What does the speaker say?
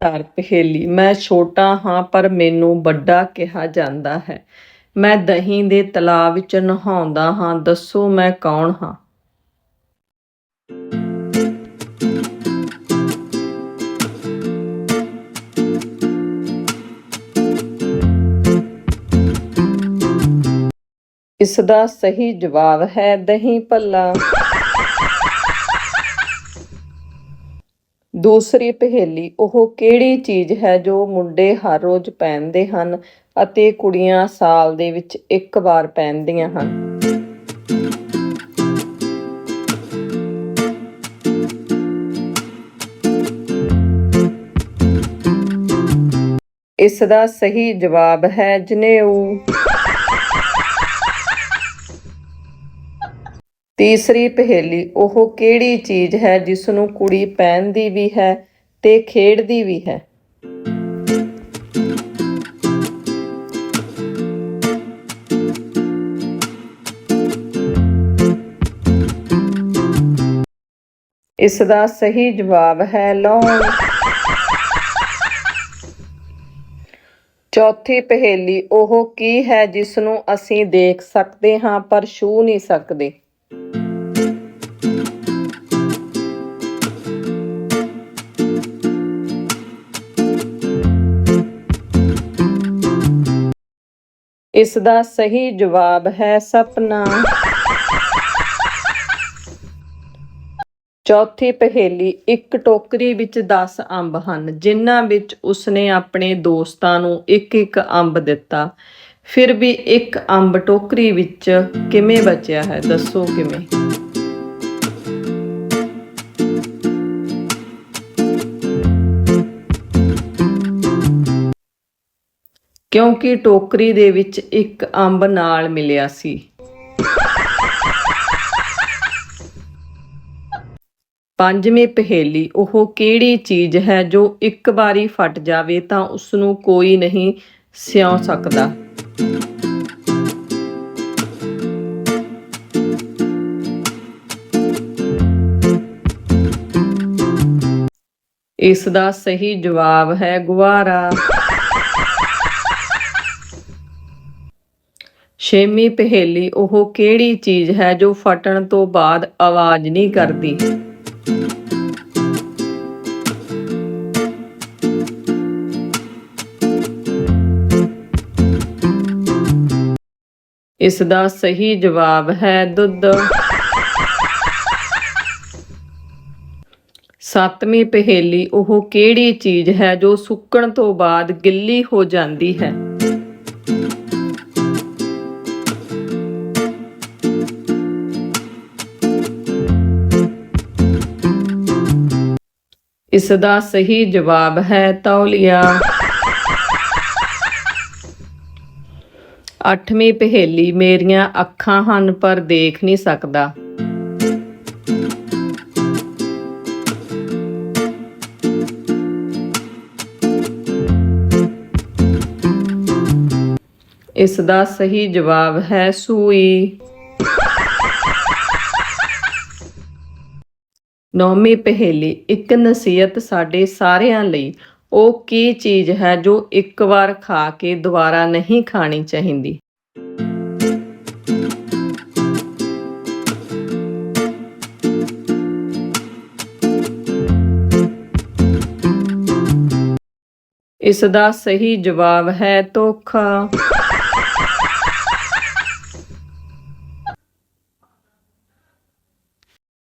ਘਰ ਪਹੇਲੀ। ਮੈਂ ਛੋਟਾ ਹਾਂ, ਪਰ ਮੈਨੂੰ ਵੱਡਾ ਕਿਹਾ ਜਾਂਦਾ ਹੈ। ਮੈਂ ਦਹੀਂ ਦੇ ਤਲਾਅ ਵਿੱਚ ਨਹਾਉਂਦਾ ਹਾਂ। ਦੱਸੋ ਮੈਂ ਕੌਣ ਹਾਂ? ਇਸ ਦਾ ਸਹੀ ਜਵਾਬ ਹੈ ਦਹੀਂ ਭੱਲਾ। ਦੂਸਰੀ ਪਹੇਲੀ ਉਹ ਕਿਹੜੀ ਚੀਜ਼ ਹੈ ਜੋ ਮੁੰਡੇ ਹਰ ਰੋਜ਼ ਪਹਿਨਦੇ ਹਨ ਅਤੇ ਕੁੜੀਆਂ ਸਾਲ ਦੇ ਵਿੱਚ ਇੱਕ ਵਾਰ ਪਹਿਨਦੀਆਂ ਹਨ? ਇਸ ਦਾ ਸਹੀ ਜਵਾਬ ਹੈ ਜਨੇਊ। ਤੀਸਰੀ ਪਹੇਲੀ, ਉਹ ਕਿਹੜੀ ਚੀਜ਼ ਹੈ ਜਿਸ ਨੂੰ ਕੁੜੀ ਪਹਿਨਦੀ ਵੀ ਹੈ ਤੇ ਖੇਡਦੀ ਵੀ ਹੈ? ਇਸ ਦਾ ਸਹੀ ਜਵਾਬ ਹੈ ਲੌਂਗ। ਚੌਥੀ ਪਹੇਲੀ, ਉਹ ਕੀ ਹੈ ਜਿਸ ਨੂੰ ਅਸੀਂ ਦੇਖ ਸਕਦੇ ਹਾਂ ਪਰ ਛੂ ਨਹੀਂ ਸਕਦੇ? ਇਸ ਦਾ ਸਹੀ ਜਵਾਬ ਹੈ ਸਪਨਾ। ਚੌਥੀ ਪਹੇਲੀ, ਇੱਕ ਟੋਕਰੀ ਵਿੱਚ 10 ਅੰਬ ਹਨ, ਜਿਨ੍ਹਾਂ ਵਿੱਚ ਉਸਨੇ ਆਪਣੇ ਦੋਸਤਾਂ ਨੂੰ ਇੱਕ ਇੱਕ ਅੰਬ ਦਿੱਤਾ। ਫਿਰ ਵੀ ਇੱਕ ਅੰਬ ਟੋਕਰੀ ਵਿੱਚ ਕਿਵੇਂ ਬਚਿਆ ਹੈ? ਦੱਸੋ ਕਿਵੇਂ? ਕਿਉਂਕਿ ਟੋਕਰੀ ਦੇ ਵਿੱਚ ਇੱਕ ਅੰਬ ਨਾਲ ਮਿਲਿਆ ਸੀ। ਪੰਜਵੀਂ ਪਹੇਲੀ, ਉਹ ਕਿਹੜੀ ਚੀਜ਼ ਹੈ ਜੋ ਇੱਕ ਵਾਰੀ ਫਟ ਜਾਵੇ ਤਾਂ ਉਸ ਨੂੰ ਕੋਈ ਨਹੀਂ ਸਿਉਂ ਸਕਦਾ? ਇਸ ਦਾ ਸਹੀ ਜਵਾਬ ਹੈ ਗੁਬਾਰਾ। ਛੇਵੀਂ ਪਹੇਲੀ ਉਹ ਕਿਹੜੀ ਚੀਜ਼ ਹੈ ਜੋ ਫਟਣ ਤੋਂ ਬਾਅਦ ਆਵਾਜ਼ ਨਹੀਂ ਕਰਦੀ? ਇਸ ਦਾ ਸਹੀ ਜਵਾਬ ਹੈ ਦੁੱਧ। ਸੱਤਵੀਂ ਪਹੇਲੀ ਉਹ ਕਿਹੜੀ ਚੀਜ਼ ਹੈ ਜੋ ਸੁੱਕਣ ਤੋਂ ਬਾਅਦ ਗਿੱਲੀ ਹੋ ਜਾਂਦੀ ਹੈ? ਇਸ ਦਾ ਸਹੀ ਜਵਾਬ ਹੈ ਤੌਲੀਆ। ਅੱਠਵੀਂ ਪਹੇਲੀ, ਮੇਰੀਆਂ ਅੱਖਾਂ ਹਨ, ਪਰ ਦੇਖ ਨਹੀਂ ਸਕਦਾ। ਇਸ ਦਾ ਸਹੀ ਜਵਾਬ ਹੈ ਸੂਈ। ਨੌਵੀਂ ਪਹੇਲੀ, ਇੱਕ ਨਸੀਹਤ ਸਾਡੇ ਸਾਰਿਆਂ ਲਈ, ਉਹ ਕੀ ਚੀਜ਼ ਹੈ ਜੋ ਇੱਕ ਵਾਰ ਖਾ ਕੇ ਦੁਬਾਰਾ ਨਹੀਂ ਖਾਣੀ ਚਾਹੀਦੀ? ਇਸ ਦਾ ਸਹੀ ਜਵਾਬ ਹੈ ਧੋਖਾ।